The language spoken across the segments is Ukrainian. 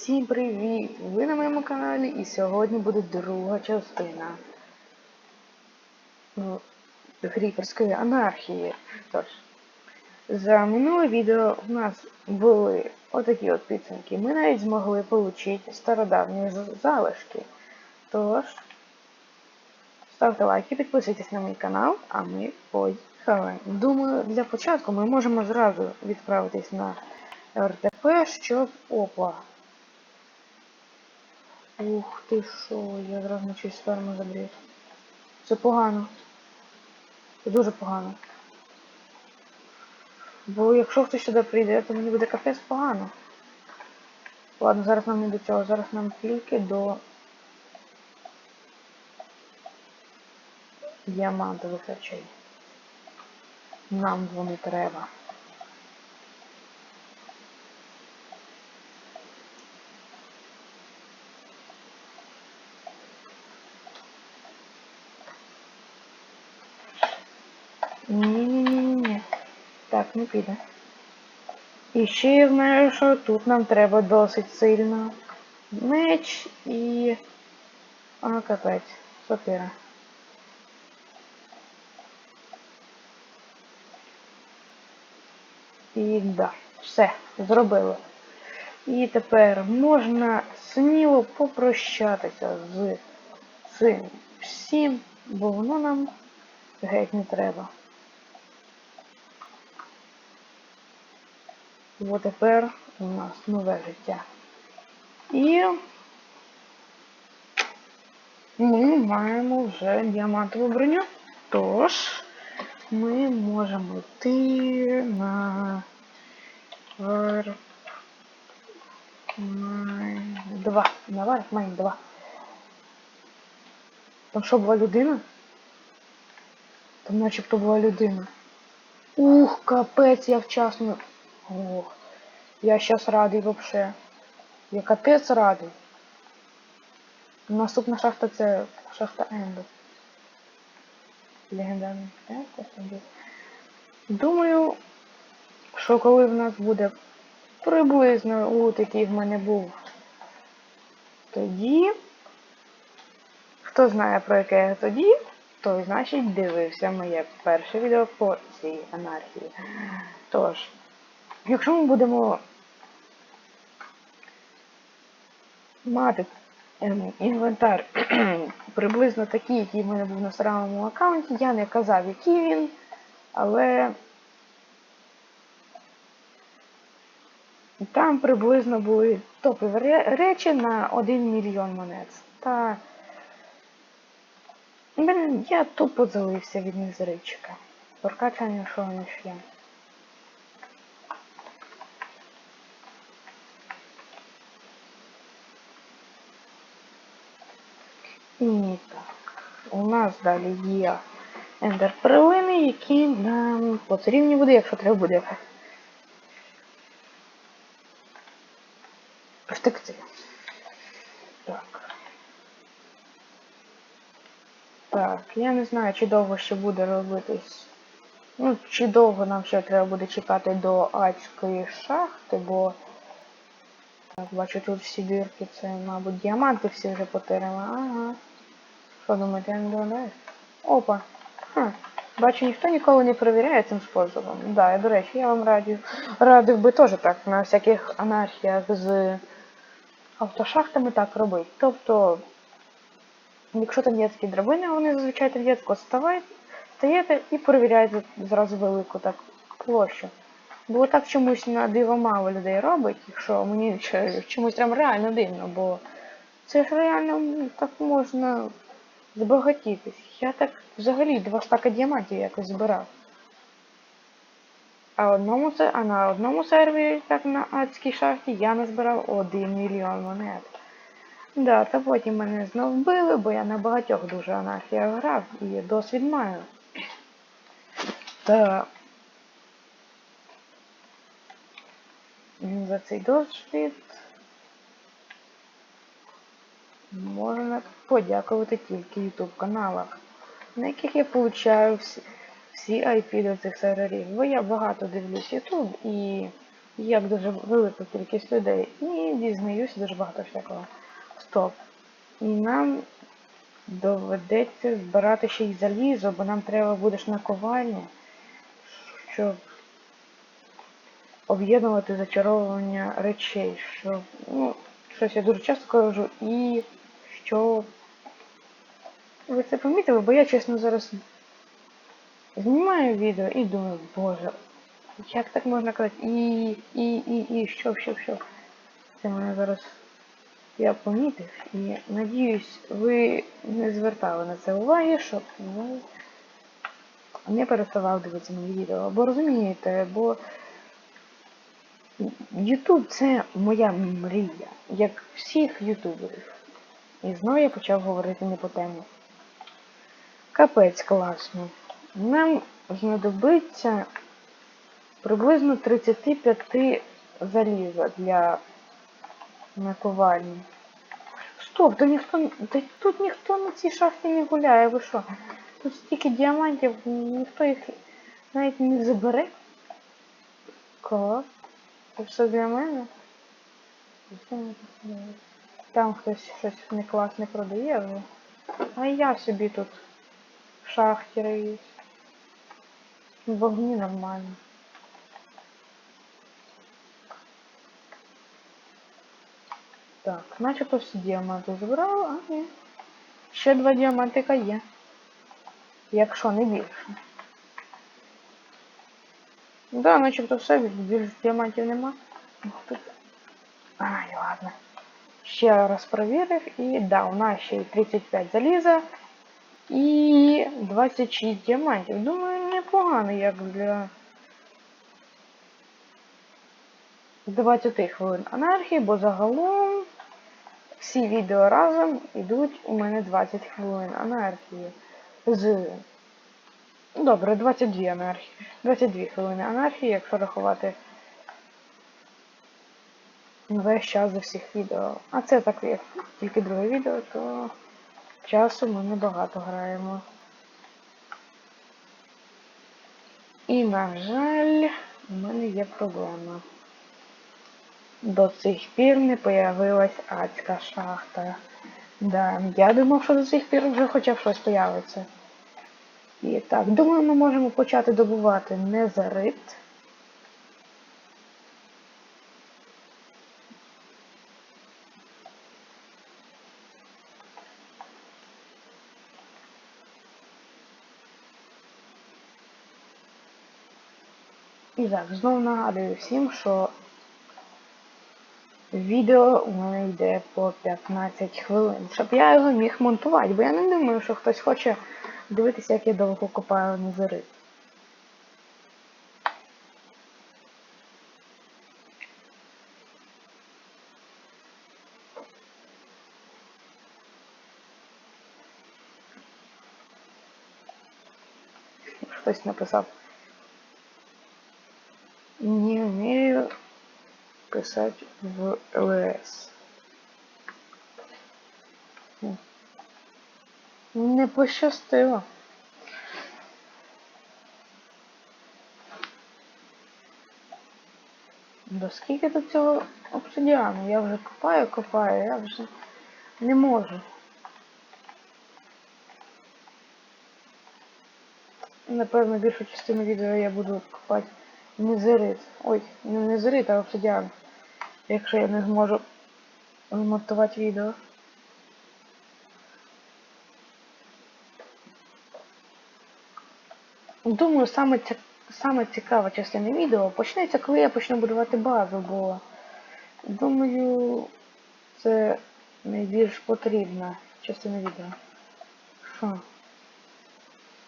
Всім привіт! Ви на моєму каналі і сьогодні буде друга частина ну, Гріперської анархії. Тож, за минуле відео у нас були отакі от підсумки. Ми навіть змогли отримати стародавні залишки. Тож, ставте лайки, підписуйтесь на мій канал, а ми поїхали. Думаю, для початку ми можемо зразу відправитись на РТП, щоб опа. Ух ти що, я зразу на чийсь ферму забрів. Це погано. Це дуже погано. Бо якщо хтось сюди прийде, то мені буде капець погано. Ладно, зараз нам не до цього, зараз нам тільки до діамантових речей. Нам вони треба. Ні-ні-ні-ні. Так, не піде. І ще я знаю, що тут нам треба досить сильно меч і... А, капець. Сокира. І да, все, зробили. І тепер можна сміло попрощатися з цим всім, бо воно нам геть не треба. Бо тепер у нас нове життя. І ми маємо вже діамантову броню. Тож ми можемо йти на Mine 2. На Warp Mine 2. Там що була людина? Там начебто була людина. Ух, капець, я вчасно. Ох, я щас радий вообще. Я капець радий. Наступна шахта це шахта Енду. Легендарний. Думаю, що коли в нас буде приблизно лут, який в мене був тоді. Хто знає про яке я тоді, той значить дивився моє перше відео по цій анархії. Тож, якщо ми будемо мати ем, інвентар приблизно такий, який в мене був на старому аккаунті, я не казав, який він, але там приблизно були топові речі на 1 мільйон монет. Та я тупо залився від незричка. Прокачання що не ще. І так, у нас далі є ендер перлини, які нам потрібні буде, якщо треба буде втекти. Так. Так, я не знаю, чи довго ще буде робитись. Ну, чи довго нам ще треба буде чекати до адської шахти, бо так, бачу тут всі дірки, це, мабуть, діаманти всі вже потеряли. Ага. Що думаєте, я не догадаюсь? Опа. Ха. Бачу, ніхто ніколи не перевіряє цим способом. Да, до речі, я вам радив, радив би теж так на всяких анархіях з автошахтами так робити. Тобто Якщо там є такі драбини, вони зазвичай там є, тако стаєте і перевіряєте зразу велику так площу. Бо так чомусь на диво мало людей робить, якщо мені чомусь прям реально дивно, бо це ж реально так можна збагатітись. Я так взагалі два стака діамантів якось збирав. А, одному, а на одному сервері, так на адській шахті, я назбирав 1 мільйон монет. Да, та потім мене знов вбили, бо я на багатьох дуже анархіях грав і досвід маю. Та за цей досвід можна подякувати тільки YouTube каналах, на яких я получаю всі, всі IP до цих серверів. Бо я багато дивлюсь YouTube і як дуже велика кількість людей. І дізнаюся дуже багато всякого. Стоп. І нам доведеться збирати ще й залізо, бо нам треба буде ж наковальня, щоб об'єднувати зачаровування речей. Щоб, ну, щось я дуже часто кажу, і що ви це помітили, бо я чесно зараз знімаю відео і думаю, боже, як так можна казати? І, і, і, і, що, що, що. Це мене зараз я помітив і надіюсь, ви не звертали на це уваги, щоб ну, не переставав дивитися мої відео. Бо розумієте, бо Ютуб це моя мрія, як всіх ютуберів. І знову я почав говорити не по темі. Капець класно. Нам знадобиться приблизно 35 заліза для наковальні. Стоп, то ніхто. Та тут ніхто на цій шахті не гуляє, ви що? Тут стільки діамантів, ніхто їх навіть не забере. Клас. Це все для мене. Там хтось щось не класне продає вже. А я собі тут в шахті риюсь. В вогні нормально. Так, начебто всі діаманти збирали, а ні. Ще два діамантика є. Якщо не більше. Да, начебто все, більше діамантів нема. Ай, ладно. Ще раз провірив і да, у нас ще й 35 заліза і 26 діамантів. Думаю, непогано як для 20 хвилин анархії, бо загалом всі відео разом йдуть у мене 20 хвилин анархії. З... Добре, 22 анархії. 22 хвилини анархії, якщо рахувати весь час за всіх відео. А це так як тільки друге відео, то часу ми небагато граємо. І, на жаль, у мене є проблема. До цих пір не появилась адська шахта. Да, я думав, що до цих пір вже хоча б щось появиться. І так, думаю, ми можемо почати добувати незарит. І так, знову нагадую всім, що відео у мене йде по 15 хвилин, щоб я його міг монтувати, бо я не думаю, що хтось хоче дивитися, як я довго копаю незарит. Хтось написав. Не вмію писати в ЛС. Не пощастило. До скільки до цього обсидіану? Я вже копаю, копаю, я вже не можу. Напевно, більшу частину відео я буду копати незерит. Ой, не незерит, а обсидіан. Якщо я не зможу змонтувати відео. Думаю, саме, ці... саме цікава частина відео почнеться, коли я почну будувати базу, бо думаю, це найбільш потрібна частина відео. Що?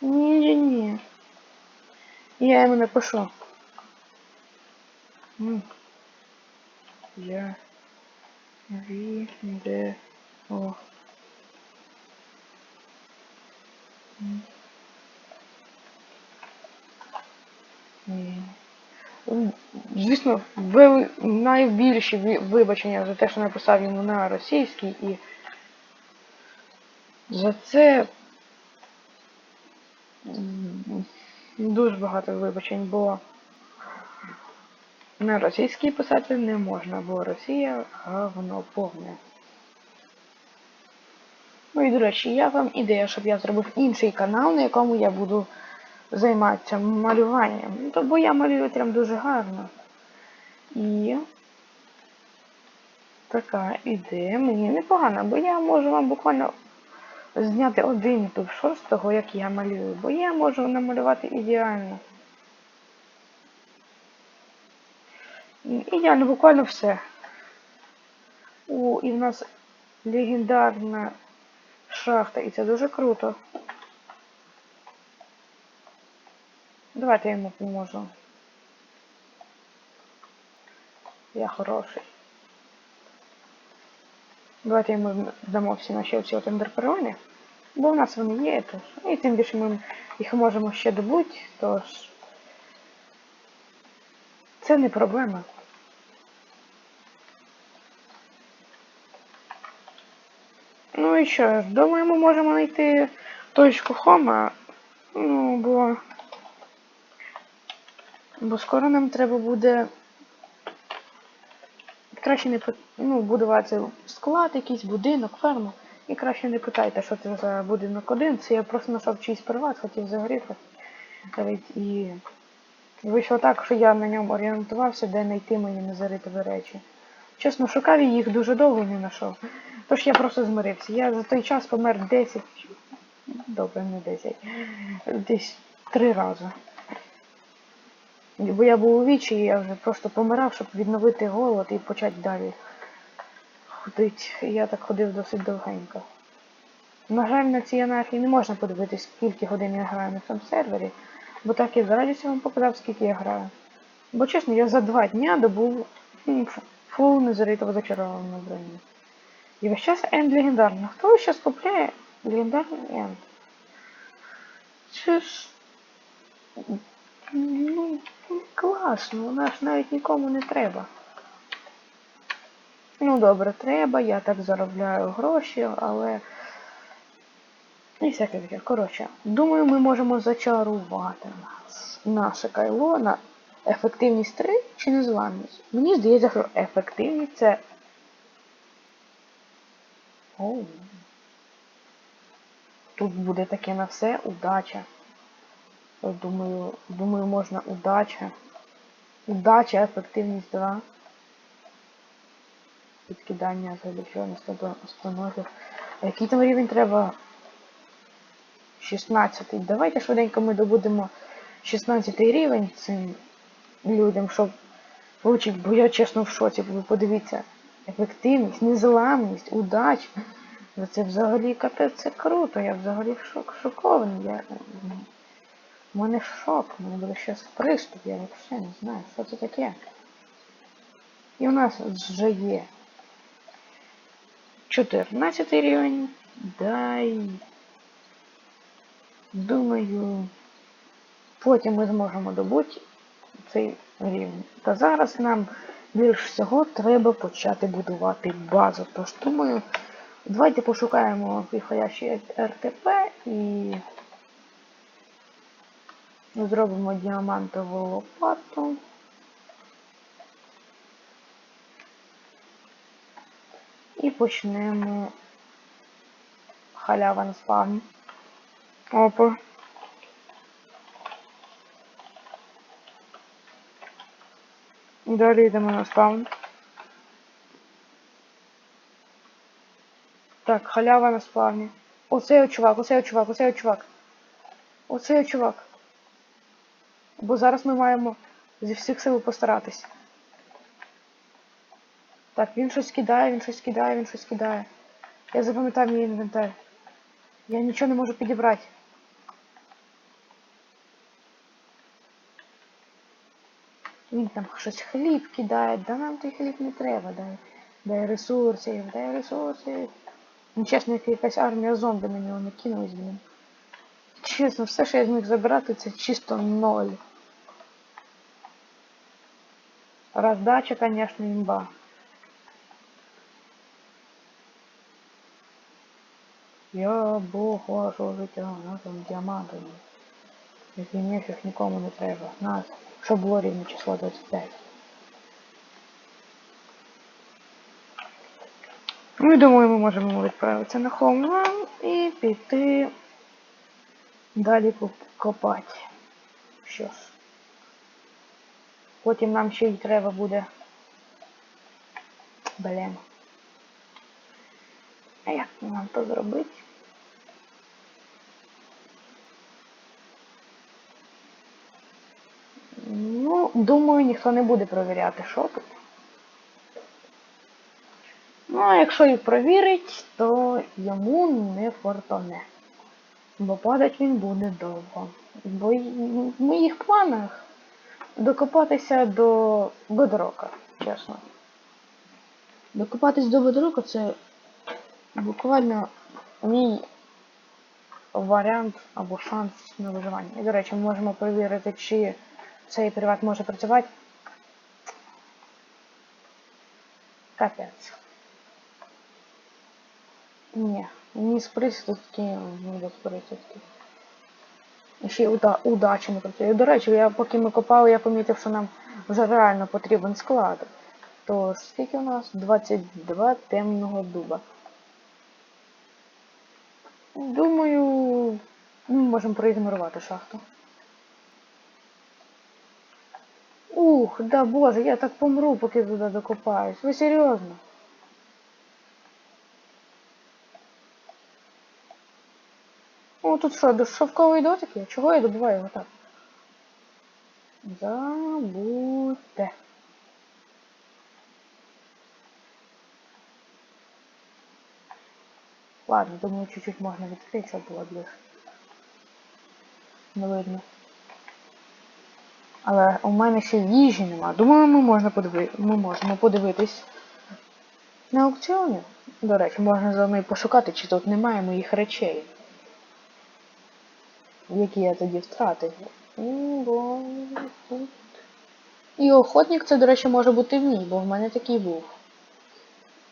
Ні-ні-ні. Я йому напишу. Я відео. М, Звісно, найбільші ви- вибачення за те, що написав йому на російській і за це дуже багато вибачень, бо На російській писати не можна, бо Росія говно повне. Ну і до речі, я вам ідея, щоб я зробив інший канал, на якому я буду займатися малюванням. Ну, то бо я малюю прям дуже гарно. І така ідея мені непогана, бо я можу вам буквально зняти один ютуб шорт з того, як я малюю, бо я можу намалювати ідеально. Ідеально, буквально все. О, і в нас легендарна шахта, і це дуже круто. Давайте я йому поможу. Я хороший. Давайте йому дамо всі наші оці от. Бо в нас вони є, тож. І тим більше ми їх можемо ще добути, тож. Це не проблема. Ну і що думаю, ми можемо знайти точку хома. Ну, бо... Бо скоро нам треба буде краще не ну, будувати склад, якийсь будинок, ферму. І краще не питайте, що це за будинок один. Це я просто знайшов чийсь приват, хотів загріти. І вийшло так, що я на ньому орієнтувався, де знайти мої незаритові речі. Чесно, шукав їх дуже довго не знайшов. Тож я просто змирився. Я за той час помер 10. Добре, не 10. Десь три рази. Бо я був у вічі, і я вже просто помирав, щоб відновити голод і почати далі ходити. Я так ходив досить довгенько. На жаль, на цій анархії не можна подивитись, скільки годин я граю на цьому сервері, бо так я з радістю вам показав, скільки я граю. Бо чесно, я за два дня добув фул незаритого зачарованого броні. І весь час енд легендарний. Хто зараз купляє легендарний енд? Це ж... Ну, класно, вона ж навіть нікому не треба. Ну добре, треба, я так заробляю гроші, але... І всяке таке. Коротше, думаю, ми можемо зачарувати наше кайло на ефективність 3 чи незламність. Мені здається, що ефективність це... Оу. Тут буде таке на все удача. Думаю, думаю, можна удача. Удача, ефективність 2. Підкидання залічених установок. А який там рівень треба? 16. Давайте швиденько ми добудемо 16 рівень цим людям, щоб вивчити, бо я чесно в шоці, ви подивіться. Ефективність, незламність, удача. Це взагалі капець, це круто, я взагалі шок, шокований. Я... У мене шок, у мене буде зараз приступ, я взагалі не знаю, що це таке. І у нас вже є 14 рівень. Дай. Думаю, потім ми зможемо добути цей рівень. Та зараз нам більш всього треба почати будувати базу. Тож думаю, давайте пошукаємо підходящий РТП і зробимо діамантову лопату. І почнемо халява на. Опа. Далі йдемо на спаун. Так, халява на спавні. Оцей чувак, оцей чувак, оцей чувак. Оцей чувак. Бо зараз ми маємо зі всіх сил постаратись. Так, він щось кидає, він щось кидає, він щось кидає. Я запам'ятав мій інвентар. Я нічого не можу підібрати. Він там щось хліб кидає, да нам той хліб не треба, дай, дай ресурсів, дай ресурсів. Ну, чесно, як якась армія зомби на нього накинулась, блін. Чесно, все, що я зміг забирати, це чисто ноль. Роздача, конечно, имба. Я бог вашого життя, на там діамантами. Який нефіг нікому не треба. Нас, щоб було рівно число 25. Ну і думаю, ми можемо відправитися на холм і піти далі копати. Що ж. Потім нам ще й треба буде. Блін. А як нам то зробити? Думаю, ніхто не буде провіряти, що тут. Ну, а якщо і провірить, то йому не фортоне. Бо падать він буде довго. Бо в моїх планах докопатися до Бедрока, чесно. Докопатись до Бедрока це буквально мій варіант або шанс на виживання. І, до речі, ми можемо перевірити, чи цей приват може працювати. Капець. Ні, ні з присідки, ні без присідки. І Ще й уда удачі не працює. До речі, я поки ми копали, я помітив, що нам вже реально потрібен склад. То скільки у нас? 22 темного дуба. Думаю, ми можемо проігнорувати шахту. Ух, да боже, я так помру, поки туди докопаюсь. Ви серйозно? О, тут що, шовковий дотик є? Чого я добуваю його так? Забудьте. Ладно, думаю, чуть-чуть можна відкрити, щоб було більше. Не видно. Але у мене ще їжі нема. Думаю, ми, можна подиви... ми можемо подивитись на аукціоні. До речі, можна за мною пошукати, чи тут немає моїх речей. Які я тоді втратив. Бо. І охотник це, до речі, може бути мій, бо в мене такий був.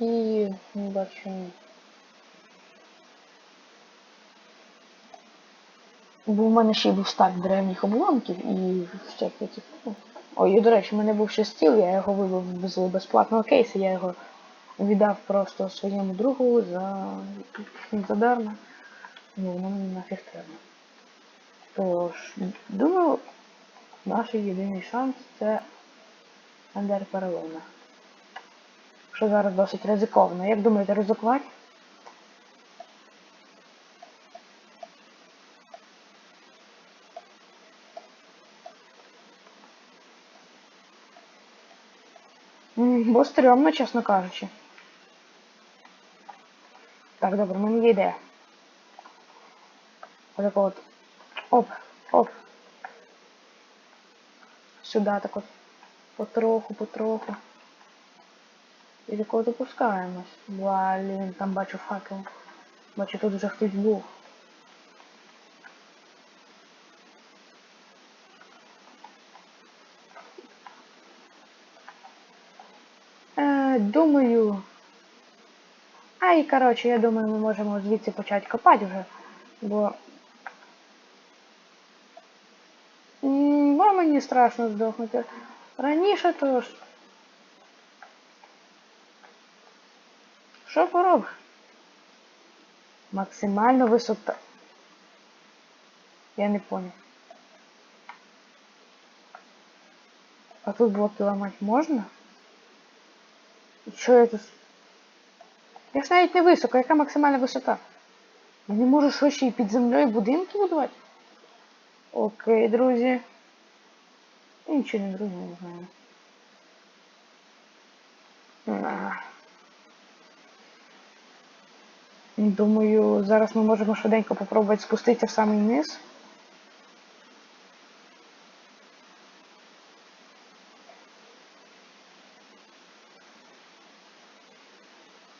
І не бачу. Бо в мене ще й був стак древніх обламків і всякі типу. Ой, і до речі, в мене був ще стіл, я його вивів з безплатного кейсу, я його віддав просто своєму другу за задарма. Ну, воно мені нафіг треба. Тож, думаю, наш єдиний шанс це Ендер Перлина. Що зараз досить ризиковано. Як думаєте, ризикувати? Бо стрьомно, чесно кажучи. Так, добре, в мене є ідея. Отак от. Оп, оп. Сюди так от. Потроху, потроху. І так от опускаємось. Блін, там бачу факел. Бачу, тут вже хтось був. Ай, коротше, я думаю, ми можемо звідси почати копати вже. Бо. М, Бо мені страшно здохнути. Раніше то ж. Що поробиш? Максимальна висота. Я не понял. А тут блоки ламати можна? І що я тут? Я ж навіть не високо, яка максимальна висота? Я не можу що ще й під землею будинки будувати? Окей, друзі. Я нічого не друзі, не знаю. На. Думаю, зараз ми можемо швиденько попробувати спуститися в самий низ.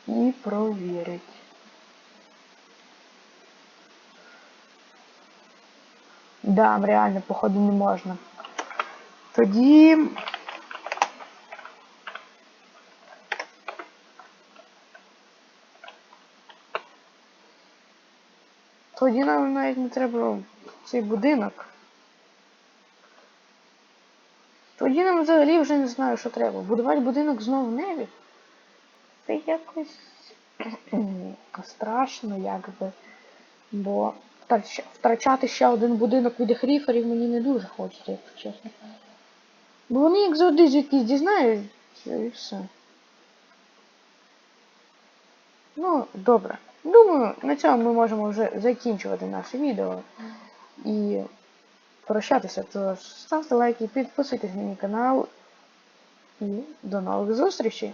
І провірить. Да, реально, походу, не можна. Тоді. Тоді нам навіть не треба цей будинок. Тоді нам взагалі вже не знаю, що треба. Будувати будинок знову в небі. Це якось страшно, якби. Бо втрачати ще один будинок від гріферів мені не дуже хочеться, якщо чесно. Бо вони як завжди звідкись дізнаються і все. Ну, добре. Думаю, на цьому ми можемо вже закінчувати наше відео і прощатися. Тож ставте лайки, підписуйтесь на мій канал і до нових зустрічей!